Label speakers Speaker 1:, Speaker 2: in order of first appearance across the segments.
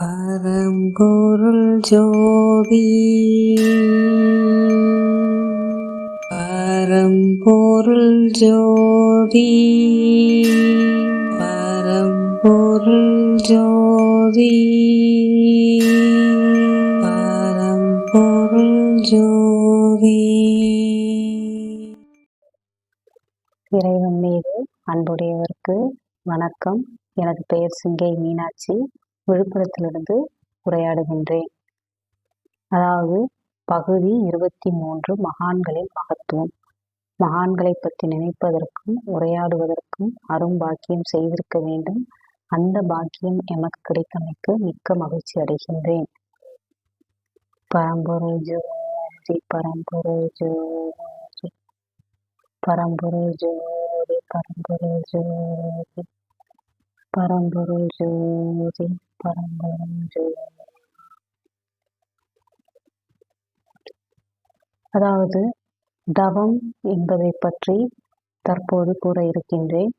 Speaker 1: பரம்பொருள் ஜோதி. பரம்பொருள் ஜோதி. பரம்பொருள் ஜோதி. பரம்பொருள் ஜோதி.
Speaker 2: இறைவன் மீது அன்புடையவருக்கு வணக்கம். எனது பெயர் சிங்கை மீனாட்சி. விழுப்புரத்திலிருந்து உரையாடுகின்றேன். அதாவது பகுதி இருபத்தி மூன்று மகான்களின் மகத்துவம். மகான்களை பற்றி நினைப்பதற்கும் உரையாடுவதற்கும் அரும்பாக்கியம் செய்திருக்க வேண்டும். அந்த பாக்கியம் எமக்கு கிடைத்தமைக்கு மிக்க மகிழ்ச்சி அடைகின்றேன். பரம்பொருள் ஜோதி பரம்பொருள் ஜோதி பரம்பொருள் ஜோதி பரம்பொருள் ஜோதி பரம்பொருள் ஜோதி. அதாவது தவம் என்பதை பற்றி தற்போது கூற இருக்கின்றேன்.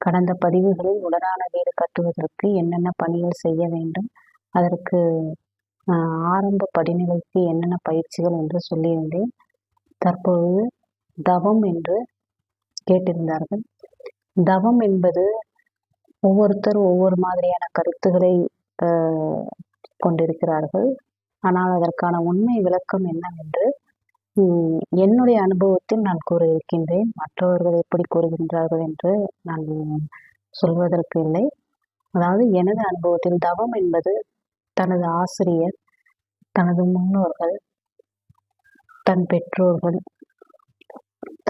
Speaker 2: கடந்த பதிவுகளில் உடனான வீடு கட்டுவதற்கு என்னென்ன பணிகள் செய்ய வேண்டும் அதற்கு ஆரம்ப படிநிலைக்கு என்னென்ன பயிற்சிகள் என்று சொல்லியிருந்தேன். தற்போது தவம் என்று கேட்டிருந்தார்கள். தவம் என்பது ஒவ்வொருத்தர் ஒவ்வொரு மாதிரியான கருத்துக்களை கொண்டிருக்கிறார்கள். ஆனால் அதற்கான உண்மை விளக்கம் என்னவென்று என்னுடைய அனுபவத்தில் நான் கூற இருக்கின்றேன் மற்றவர்கள் எப்படி கூறுகின்றார்கள் என்று நான் சொல்வதற்கு இல்லை. அதாவது எனது அனுபவத்தில் தவம் என்பது தனது ஆசிரியர் தனது முன்னோர்கள் தன் பெற்றோர்கள்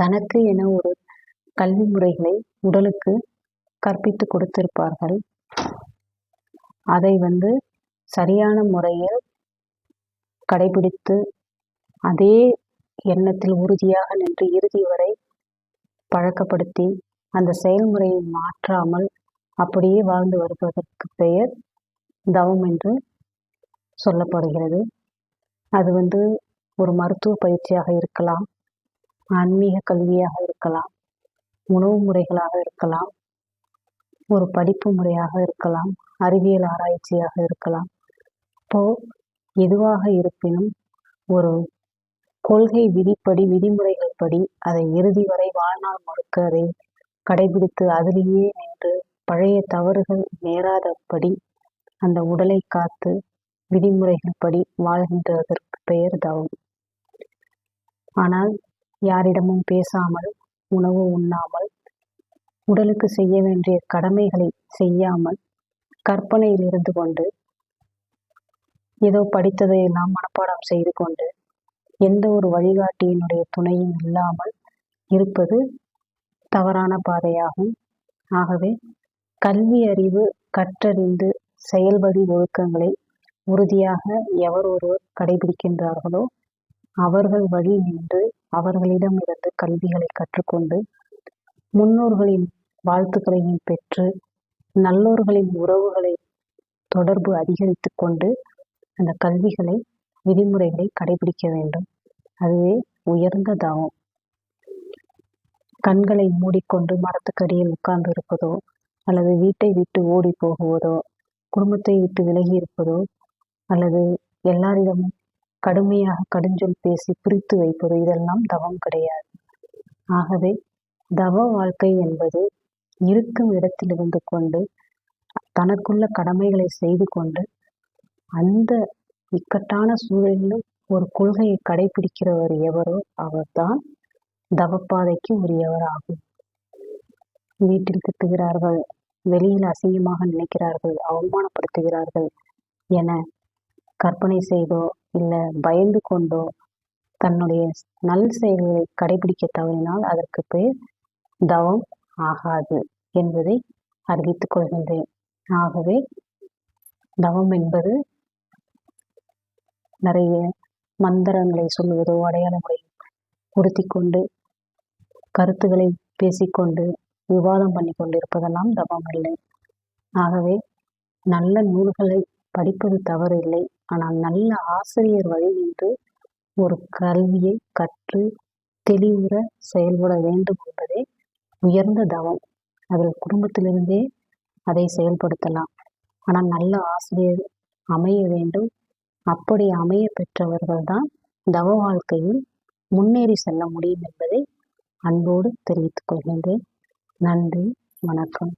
Speaker 2: தனக்கு என ஒரு கல்வி முறைகளை உடலுக்கு கற்பித்து கொடுத்திருப்பார்கள். அதை வந்து சரியான முறையில் கடைபிடித்து அதே எண்ணத்தில் உறுதியாக நின்று இறுதி வரை பழக்கப்படுத்தி அந்த செயல்முறையை மாற்றாமல் அப்படியே வாழ்ந்து வருவதற்கு பெயர் தவம் என்று சொல்லப்படுகிறது. அது வந்து ஒரு மருத்துவ பயிற்சியாக இருக்கலாம் ஆன்மீக கல்வியாக இருக்கலாம் உணவு முறைகளாக இருக்கலாம் ஒரு படிப்பு முறையாக இருக்கலாம் அறிவியல் ஆராய்ச்சியாக இருக்கலாம். இப்போ எதுவாக இருப்பினும் ஒரு கொள்கை விதிப்படி விதிமுறைகள் படி அதை இறுதி வரை வாழ்நாள் முழுக்க அதை கடைபிடித்து அதிலேயே நின்று பழைய தவறுகள் நேராதபடி அந்த உடலை காத்து விதிமுறைகள் படி வாழ்கின்றதற்கு பெயர் தவம். ஆனால் யாரிடமும் பேசாமல் உணவு உண்ணாமல் உடலுக்கு செய்ய வேண்டிய கடமைகளை செய்யாமல் கற்பனையில் இருந்து கொண்டு ஏதோ படித்ததை எல்லாம் மனப்பாடம் செய்து கொண்டு எந்த ஒரு வழிகாட்டியினுடைய துணையும் இல்லாமல் இருப்பது தவறான பாதையாகும். ஆகவே கல்வி அறிவு கற்றறிந்து செயல்படி ஒழுக்கங்களை உறுதியாக எவர் ஒருவர் கடைபிடிக்கின்றார்களோ அவர்கள் வழி நின்று அவர்களிடமிருந்து கல்விகளை கற்றுக்கொண்டு முன்னோர்களின் வாழ்த்துக்களையும் பெற்று நல்லோர்களின் உறவுகளை தொடர்பு அதிகரித்து கொண்டு அந்த கல்விகளை விதிமுறைகளை கடைபிடிக்க வேண்டும். அதுவே உயர்ந்த தவம் கண்களை மூடிக்கொண்டு மரத்துக்கடியில் உட்கார்ந்து இருப்பதோ அல்லது வீட்டை விட்டு ஓடி போகுவதோ குடும்பத்தை விட்டு விலகி இருப்பதோ அல்லது எல்லாரிடமும் கடுமையாக கடுஞ்சொல் பேசி பிரித்து வைப்பதோ இதெல்லாம் தவம் கிடையாது. ஆகவே தவ வாழ்க்கை என்பது இருக்கும் இடத்தில் இருந்து கொண்டு தனக்குள்ள கடமைகளை செய்து கொண்டு அந்த இக்கட்டான சூழலிலும் ஒரு கொள்கையை கடைபிடிக்கிறவர் எவரோ அவர்தான் தவப்பாதைக்கு உரியவர் ஆகும். வீட்டில் திட்டுகிறார்கள் வெளியில் அசிங்கமாக நினைக்கிறார்கள் அவமானப்படுத்துகிறார்கள் என கற்பனை செய்தோ இல்லை பயந்து கொண்டோ தன்னுடைய நல் செயல்களை கடைபிடிக்க தவறினால் அதற்கு பேர் தவம் ஆகாது. என்பதை அறிவித்துக் கொள்கின்றேன். ஆகவே தவம் என்பது நிறைய மந்திரங்களை சொல்வதோ அடையாளங்களை உறுத்தி கொண்டு கருத்துக்களை பேசிக்கொண்டு விவாதம் பண்ணி கொண்டிருப்பதெல்லாம் தவம் இல்லை ஆகவே நல்ல நூல்களை படிப்பது தவறு இல்லை ஆனால் நல்ல ஆசிரியர் வழி நின்று ஒரு கல்வியை கற்று தெளிவுற செயல்பட வேண்டும் என்பதே உயர்ந்த தவம். அதில் குடும்பத்திலிருந்தே அதை செயல்படுத்தலாம். ஆனால் நல்ல ஆசிரியர் அமைய வேண்டும். அப்படி அமைய பெற்றவர்கள்தான் தவ வாழ்க்கையில் முன்னேறி செல்ல முடியும் என்பதை அன்போடு தெரிவித்துக் கொள்கின்றேன். நன்றி வணக்கம்.